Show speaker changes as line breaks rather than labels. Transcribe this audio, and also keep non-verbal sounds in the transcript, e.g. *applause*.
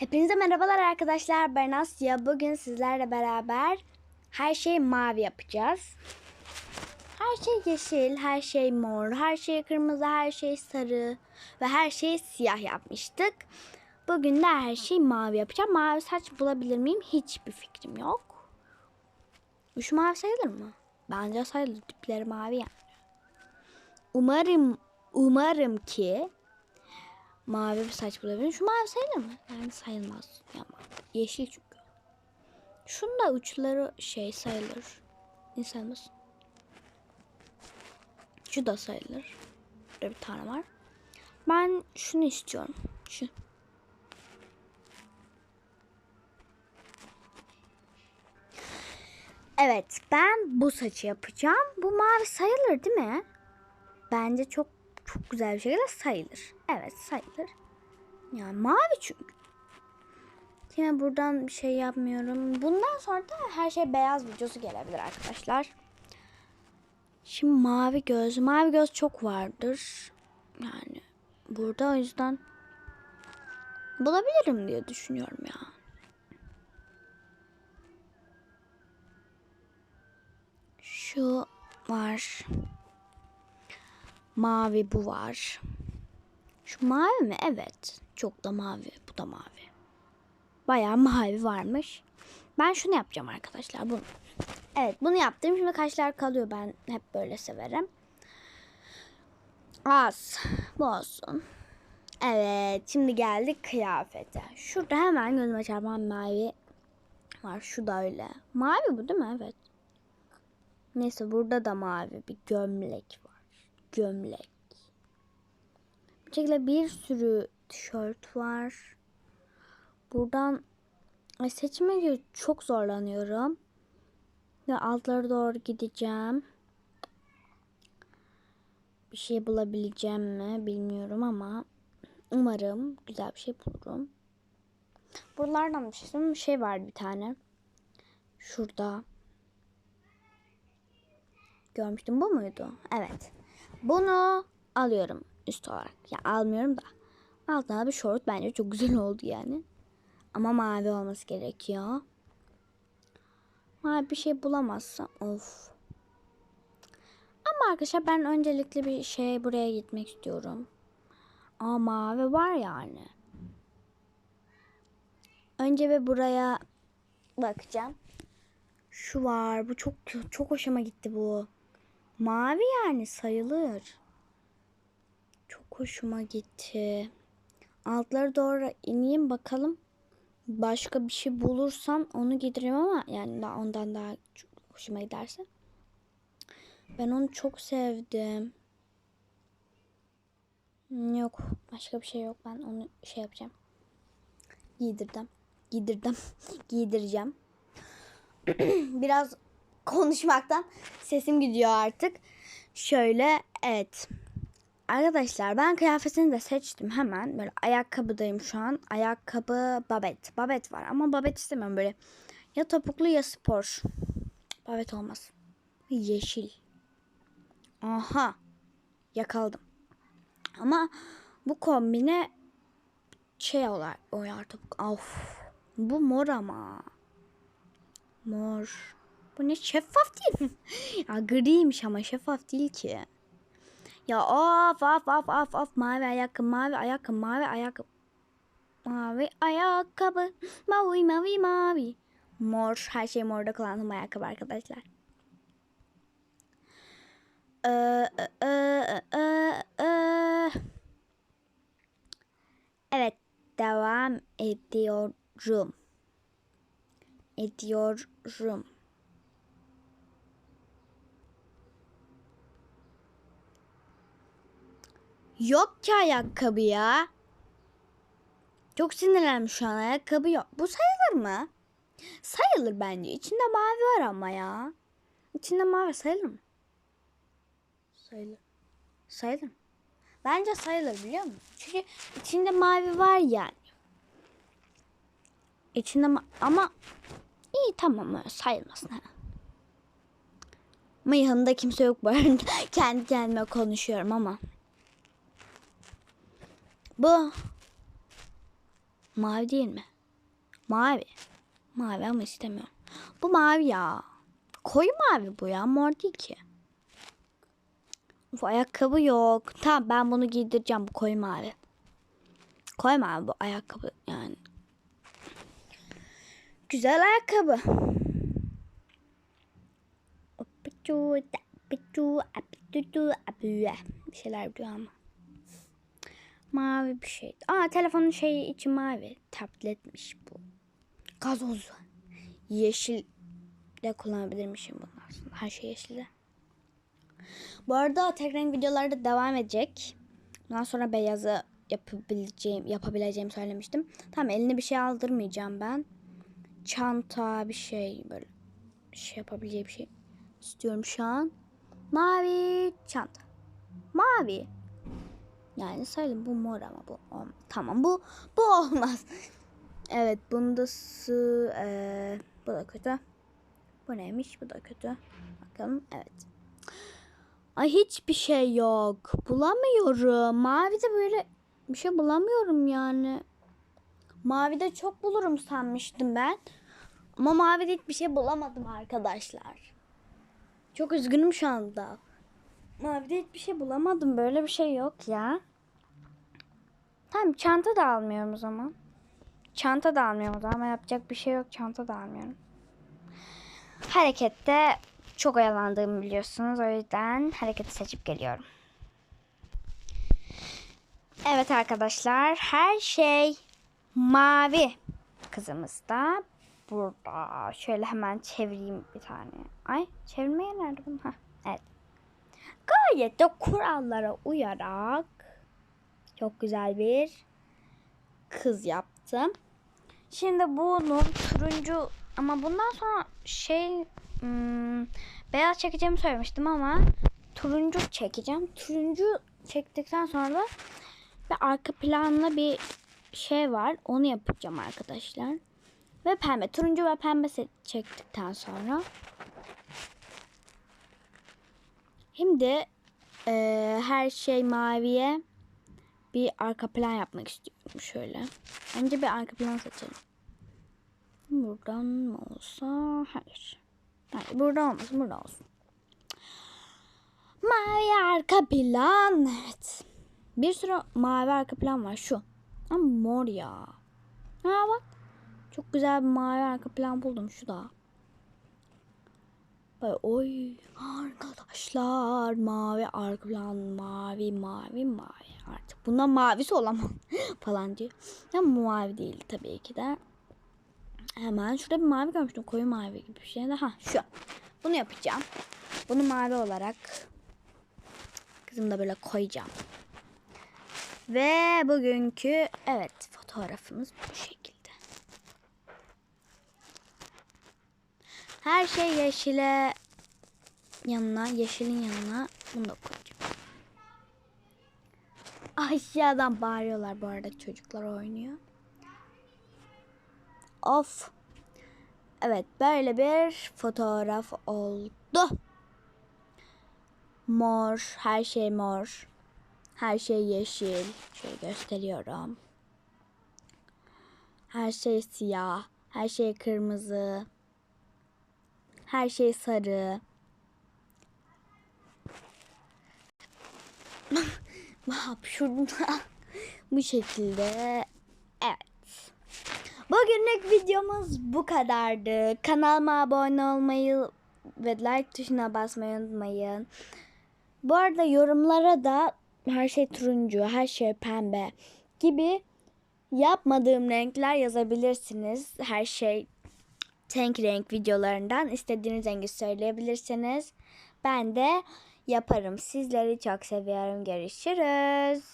Hepinize merhabalar arkadaşlar. Ben Asya. Bugün sizlerle beraber her şeyi mavi yapacağız. Her şey yeşil, her şey mor, her şey kırmızı, her şey sarı ve her şeyi siyah yapmıştık. Bugün de her şeyi mavi yapacağım. Mavi saç bulabilir miyim? Hiçbir fikrim yok. Şu mavi sayılır mı? Bence sayılır. Dipleri mavi yani. Umarım, umarım ki mavi bir saç bulabilirim. Şu mavi sayılır mı? Yani sayılmaz. Ya, yeşil çünkü. Şunun da uçları şey sayılır. Ne sayılmaz? Şu da sayılır. Burada bir tane var. Ben şunu istiyorum. Şu. Evet ben bu saçı yapacağım. Bu mavi sayılır değil mi? Bence çok çok güzel bir şekilde sayılır. Evet sayılır. Yani mavi çünkü. Yine buradan bir şey yapmıyorum. Bundan sonra da her şey beyaz videosu gelebilir arkadaşlar. Şimdi mavi göz. Mavi göz çok vardır. Yani burada o yüzden bulabilirim diye düşünüyorum ya. Şu var. Mavi bu var. Şu mavi mi? Evet. Çok da mavi. Bu da mavi. Bayağı mavi varmış. Ben şunu yapacağım arkadaşlar. Bunu. Evet bunu yaptım. Şimdi kaşlar kalıyor. Ben hep böyle severim. Az. Bu olsun. Evet. Şimdi geldik kıyafete. Şurada hemen gözüme çarpan mavi var. Şu da öyle. Mavi bu değil mi? Evet. Neyse burada da mavi bir gömlek var. Gömlek. Bu şekilde bir sürü tişört var. Buradan ay, seçime çok zorlanıyorum. Ve altlara doğru gideceğim. Bir şey bulabileceğim mi bilmiyorum ama umarım güzel bir şey bulurum. Buralardan bir şey, bir şey var bir tane. Şurada. Görmüştüm bu muydu? Evet. Bunu alıyorum üst olarak. Ya almıyorum da. Altına bir şort bence çok güzel oldu yani. Ama mavi olması gerekiyor. Mavi bir şey bulamazsam of. Ama arkadaşlar ben öncelikle bir şey buraya gitmek istiyorum. Aa mavi var yani. Önce bir buraya bakacağım. Şu var. Bu çok çok hoşuma gitti bu. Mavi yani sayılır. Çok hoşuma gitti. Altlara doğru ineyim bakalım. Başka bir şey bulursam onu giydiririm ama yani ondan daha hoşuma giderse. Ben onu çok sevdim. Yok. Başka bir şey yok. Ben onu şey yapacağım. Giydirdim. Giydirdim. *laughs* Giydireceğim. *clears throat* Biraz konuşmaktan sesim gidiyor artık. Şöyle evet. Arkadaşlar ben kıyafetini de seçtim hemen. Böyle ayakkabıdayım şu an. Ayakkabı babet. Babet var ama babet istemiyorum böyle. Ya topuklu ya spor. Babet olmaz. Yeşil. Aha. Yakaladım. Ama bu kombine şey olarak oyar topuk. Of. Bu mor ama. Mor. Bu ne şeffaf değil mi? ya griymiş ama şeffaf değil ki. Ya of of of of of mavi ayakkabı mavi ayakkabı mavi ayakkabı. Mavi ayakkabı mavi mavi mavi. Mor her şey morda kullandığım ayakkabı arkadaşlar. Ee, e, e, e, e. Evet devam ediyorum. Ediyorum. Yok ki ayakkabı ya. Çok sinirlenmiş şu an ayakkabı yok. Bu sayılır mı? Sayılır bence. İçinde mavi var ama ya. İçinde mavi sayılır mı? Sayılır. Sayılır mı? Bence sayılır biliyor musun? Çünkü içinde mavi var yani. İçinde ma ama iyi tamam sayılmasın. Ha. Ama yanında kimse yok bu arada. *laughs* Kendi kendime konuşuyorum ama. Bu Mavi değil mi? Mavi. Mavi ama istemiyorum. Bu mavi ya. Koyu mavi bu ya. Mor değil ki. Bu ayakkabı yok. Tamam ben bunu giydireceğim. Bu koyu mavi. Koyu mavi bu ayakkabı yani. Güzel ayakkabı. Bir şeyler diyor ama. Mavi bir şey. Aa telefonun şeyi içi mavi. Tabletmiş bu. Gazoz. Yeşil de kullanabilirmişim bunu aslında. Her şey yeşilde. Bu arada tek renk videolarda devam edecek. Bundan sonra beyazı yapabileceğim, yapabileceğimi söylemiştim. Tamam eline bir şey aldırmayacağım ben. Çanta bir şey böyle şey yapabileceği bir şey istiyorum şu an. Mavi çanta. Mavi. Yani söyleyeyim bu mor ama bu olmaz. Tamam bu bu olmaz. *laughs* Evet bundası e, bu da kötü. Bu neymiş? Bu da kötü. Bakalım. Evet. Ay hiçbir şey yok. Bulamıyorum. Mavide böyle bir şey bulamıyorum yani. Mavide çok bulurum sanmıştım ben. Ama mavide hiçbir şey bulamadım arkadaşlar. Çok üzgünüm şu anda. Mavide hiçbir şey bulamadım. Böyle bir şey yok ya. Tamam çanta da almıyorum o zaman. Çanta da almıyorum o zaman ama yapacak bir şey yok. Çanta da almıyorum. Harekette çok oyalandığımı biliyorsunuz. O yüzden hareketi seçip geliyorum. Evet arkadaşlar her şey mavi. Kızımız da burada. Şöyle hemen çevireyim bir tane. Ay çevirmeye nerede bunu? Evet. Gayet de kurallara uyarak çok güzel bir kız yaptım. Şimdi bunu turuncu ama bundan sonra şey hmm, beyaz çekeceğimi söylemiştim ama turuncu çekeceğim. Turuncu çektikten sonra ve arka planlı bir şey var. Onu yapacağım arkadaşlar. Ve pembe. Turuncu ve pembe çektikten sonra şimdi eee, her şey maviye bir arka plan yapmak istiyorum şöyle. Önce bir arka plan seçelim. Buradan mı olsa? Hayır. Hayır buradan olmasın burada olsun. Mavi arka plan. Evet. Bir sürü mavi arka plan var şu. Ama mor ya. Ha bak. Çok güzel bir mavi arka plan buldum şu da. Böyle, oy arkadaşlar mavi arka plan mavi mavi mavi artık bundan mavisi olamam *laughs* falan diyor. Ya mavi değil tabii ki de. Hemen şurada bir mavi görmüştüm koyu mavi gibi bir şey ha şu. Bunu yapacağım. Bunu mavi olarak kızım da böyle koyacağım. Ve bugünkü evet fotoğrafımız bu şekilde. Her şey yeşile yanına, yeşilin yanına bunu da koyacağım. Aşağıdan bağırıyorlar bu arada çocuklar oynuyor. Of. Evet böyle bir fotoğraf oldu. Mor, her şey mor. Her şey yeşil. Şöyle gösteriyorum. Her şey siyah. Her şey kırmızı. Her şey sarı. *laughs* Şurada *laughs* bu şekilde. Evet. Bugünlük videomuz bu kadardı. Kanalıma abone olmayı ve like tuşuna basmayı unutmayın. Bu arada yorumlara da her şey turuncu, her şey pembe gibi yapmadığım renkler yazabilirsiniz. Her şey tank renk videolarından istediğiniz rengi söyleyebilirsiniz. Ben de yaparım. Sizleri çok seviyorum. Görüşürüz.